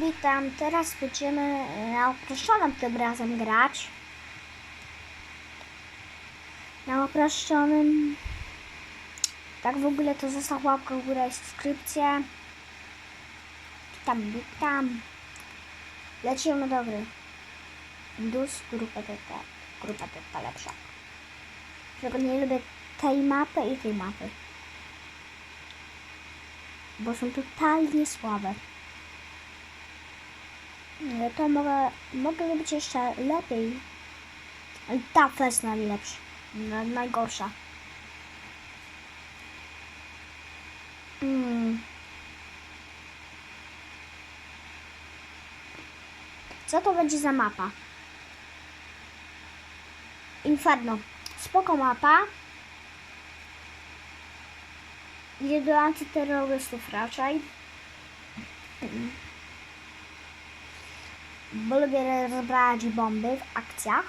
Witam, teraz będziemy na uproszczonym tym razem grać. Na uproszczonym. Tak w ogóle to został łapka w górę i subskrypcja. Tam, tam. Lecimy do gry. Dus, grupa TT. Grupa TT lepsza. Tylko nie lubię tej mapy i tej mapy. Bo są totalnie słabe. No to mogę, mogę być jeszcze lepiej. Ta jest najlepsza. Na, najgorsza. Mm. Co to będzie za mapa? Inferno. Spoko mapa. Idzie do antyterrorystów raczej. Bo lubię rozbrać bomby w akcjach.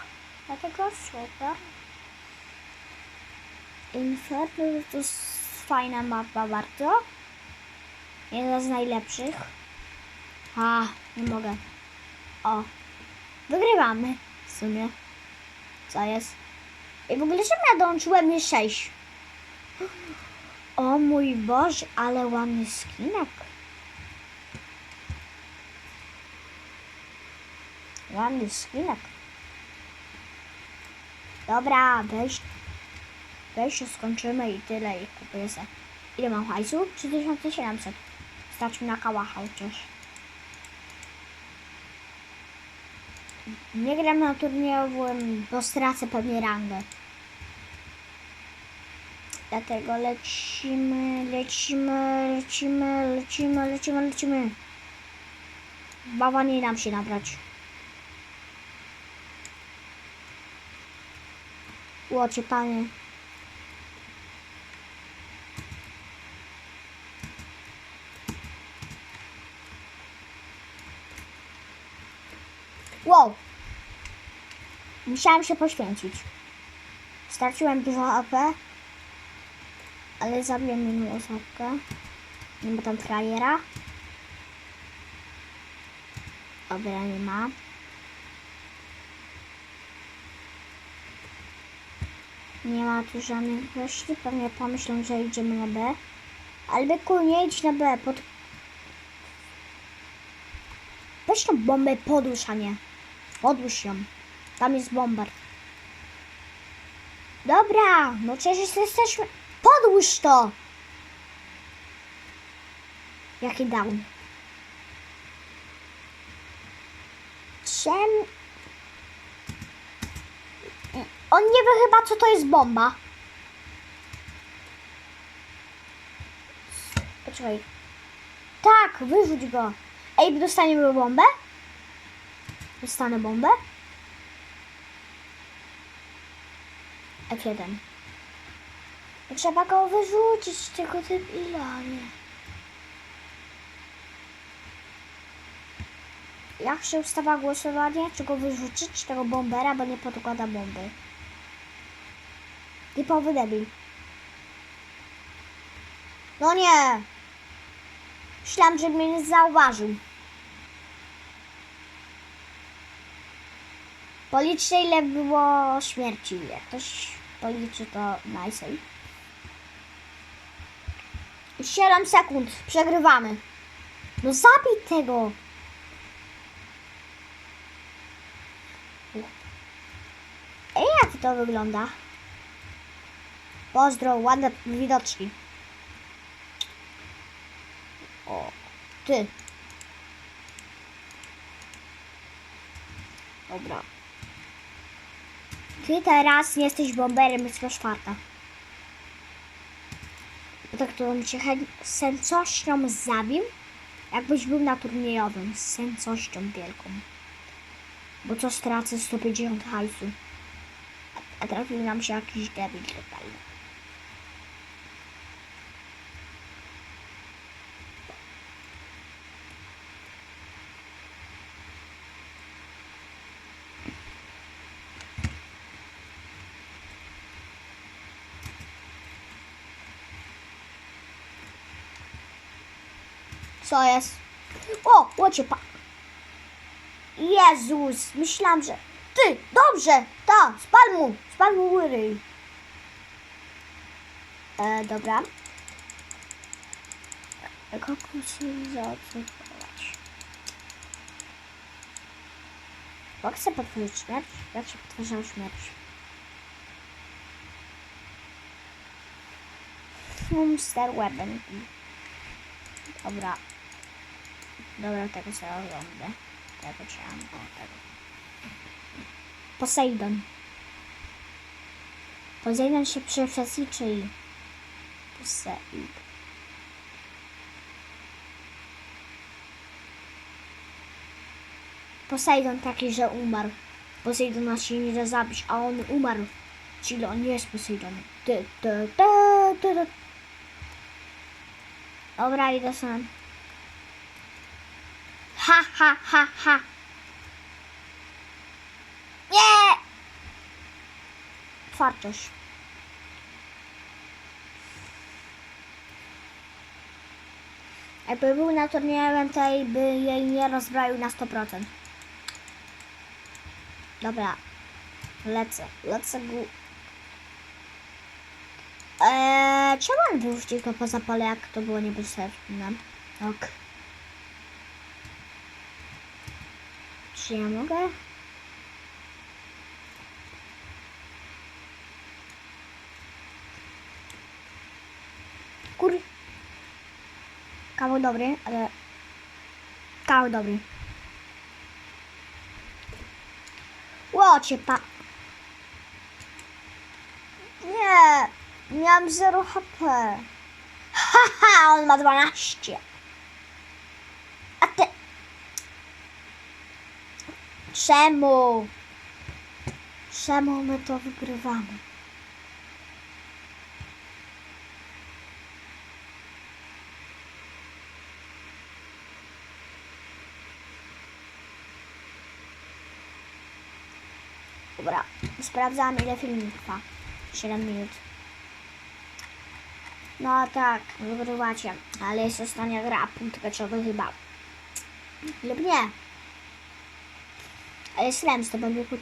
Dlatego super. Inferno to fajna mapa bardzo. Jedna z najlepszych. A, nie mogę. O, wygrywamy w sumie. Co jest? I w ogóle czemu ja dołączyłem mi 6? O mój Boże, ale ładny skinek. Ładny skinek. Dobra, weź. Weź się skończymy i tyle i kupuję se. Ile mam hajsu? 3700. Stać mi na kałacha chociaż. Nie gram na turniejowym, bo stracę pewnie rangę. Dlatego lecimy, lecimy, lecimy, lecimy, lecimy, lecimy. Baba nie nam się nabrać. Łocie panie. Wow. Musiałam się poświęcić. Straciłem dużo AP, ale zabiłem minulą osobkę. Nie ma tam frajera. Dobra, nie ma. Nie ma tu żadnych gości. Pewnie pomyślą, że idziemy na B. Ale byku, nie idź na B. Pod... Weź tą bombę podłóż, a nie. Podłóż ją. Tam jest bomber. Dobra, no przecież jesteśmy... Podłóż to! Jaki down. Czem... On nie wie chyba, co to jest bomba. Poczekaj. Tak, wyrzuć go. Ej, dostaniemy bombę? Dostanę bombę? F1. Trzeba go wyrzucić, tego debila, nie. Jak się ustawa głosowanie? Czy go wyrzucić, tego bombera, bo nie podkłada bomby? Typowy debil. No nie! Myślałam, że mnie nie zauważył. Policzcie ile było śmierci. Jak ktoś policzy to najsej. 7 sekund. Przegrywamy. No zabij tego. Ej, jak to wygląda? Pozdro, ładne widoczki. O, ty. Dobra. Ty teraz jesteś bomberem, jesteś farta. Bo tak to bym cię z sencością zabił, jakbyś był na turniejowym. Z sencością wielką. Bo co stracę 150 hajsu. A trafił nam się jakiś debil totalny. Co jest? O, łocie pa... Jezus, myślałam, że... Ty, dobrze, ta, spal mu, spal mu ryj. E, dobra. Kokusy zaobserwować. Jak chcę potworzyć śmierć? Jak się śmierć? Monster Weapon. Dobra. Dobra, tego sobie oglądę. Tego trzeba, o tego. Poseidon. Poseidon się przefesiczy. Poseidon. Poseidon taki, że umarł. Poseidona się nie da zabić, a on umarł. Czyli on nie jest ty. Dobra, idę sam. Ha, ha, ha, ha. Nie! Fartość. Jakby był na turnieju MTI, by jej nie rozbroił na 100%. Dobra. Lecę. Lecę go. Eee, czemu on wyrzucił go poza pole, jak to było niebezpieczne? Ok. Czy ja mogę? Kur... Kawał dobry, ale... Kawał dobry. Łocie pa... Nie! Miałam 0 HP. Haha, on ma 12. A ty... Czemu? Czemu my to wygrywamy? Dobra, sprawdzam ile film trwa. 7 minut. No tak, wygrywacie, ale jest ostatnia gra, punkt meczowy chyba. Lub nie. Ale Slams to będzie ku-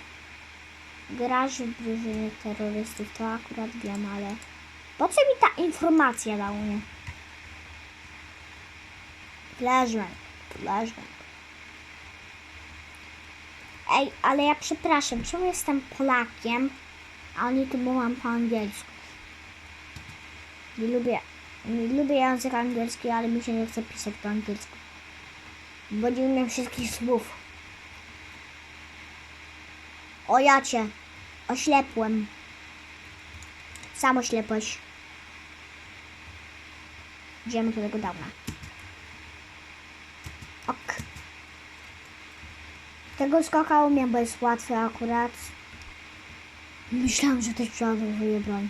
Grasz w drużynie terrorystów, to akurat wiem, ale... Po co mi ta informacja dał mnie? Flashbang, flashbang. Ej, ale ja przepraszam, czemu jestem Polakiem, a oni tu mówią po angielsku? Nie lubię, nie lubię języka ale mi się nie chce pisać po angielsku. Bo nie umiem wszystkich słów. O ja cię, oślepłem. Sam oślepłeś. Idziemy do tego dawna. Ok. Tego skoka umiem, bo jest łatwy akurat. Myślałam, że też przeładowuje broń.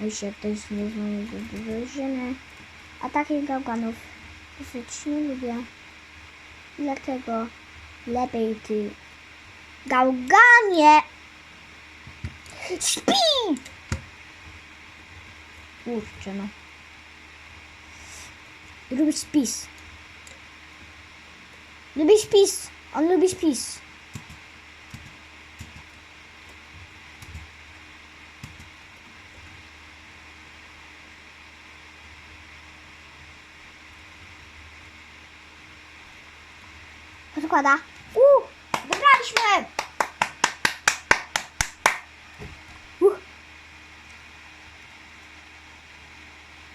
Jeszcze to jest niezłe do drużyny. A takich gałganów dosyć nie lubię. Dlatego lepiej ty gałganie śpi! Kurczę no. Lubi spis. Lubi spis. On lubi spis. Odkłada. Wygraliśmy! Uh.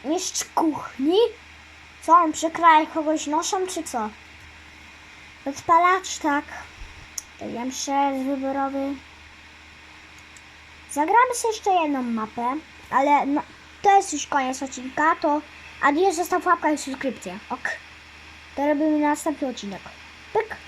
Mistrz kuchni? Co, on przekraje kogoś noszem, czy co? Odpalacz, tak. Wiem, jest wyborowy. Zagramy sobie jeszcze jedną mapę, ale no, to jest już koniec odcinka, to adios, zostaw łapka i subskrypcję. Ok. To robimy następny odcinek. Pyk.